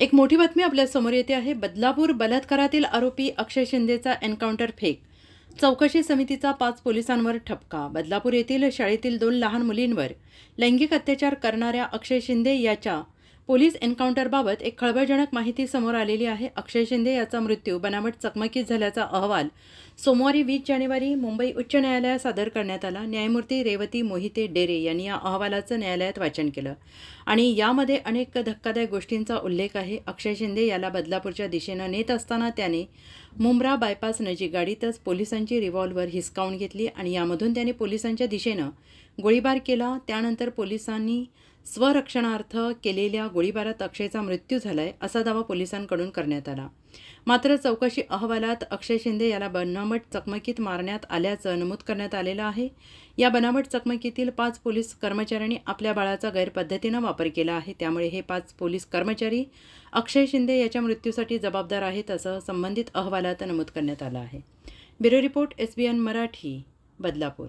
एक मोठी बातमी आपल्यासमोर येते आहे. बदलापूर बलात्कारातील आरोपी अक्षय शिंदेचा एन्काउंटर फेक. चौकशी समितीचा पाच पोलिसांवर ठपका. बदलापूर येथील शाळेतील दोन लहान मुलींवर लैंगिक अत्याचार करणाऱ्या अक्षय शिंदे याच्या पोलीस एन्काउंटरबाबत एक खळबळजनक माहिती समोर आलेली आहे. अक्षय शिंदे याचा मृत्यू बनावट चकमकीत झाल्याचा अहवाल सोमवारी वीस जानेवारी मुंबई उच्च न्यायालयात सादर करण्यात आला. न्यायमूर्ती रेवती मोहिते डेरे यांनी या अहवालाचं न्यायालयात वाचन केलं. आणि यामध्ये अनेक धक्कादायक गोष्टींचा उल्लेख आहे. अक्षय शिंदे याला बदलापूरच्या दिशेनं नेत असताना त्याने मुंब्रा बायपास नजीक गाडीतच पोलिसांची रिव्हॉल्वर हिसकावून घेतली आणि यामधून त्याने पोलिसांच्या दिशेनं गोळीबार केला. त्यानंतर पोलिसांनी स्वरक्षणार्थ केलेल्या गोळीबारात अक्षयचा मृत्यू झालाय असा दावा पोलिसांकडून करण्यात आला. मात्र चौकशी अहवालात अक्षय शिंदे याला बनावट चकमकीत मारण्यात आल्याचं नमूद करण्यात आलेलं आहे. या बनावट चकमकीतील पाच पोलीस कर्मचाऱ्यांनी आपल्या बाळाचा गैरपद्धतीनं वापर केला आहे. त्यामुळे हे पाच पोलीस कर्मचारी अक्षय शिंदे याच्या मृत्यूसाठी जबाबदार आहेत असं संबंधित अहवालात नमूद करण्यात आलं आहे. Bureau report S B N Marathi Badlapur.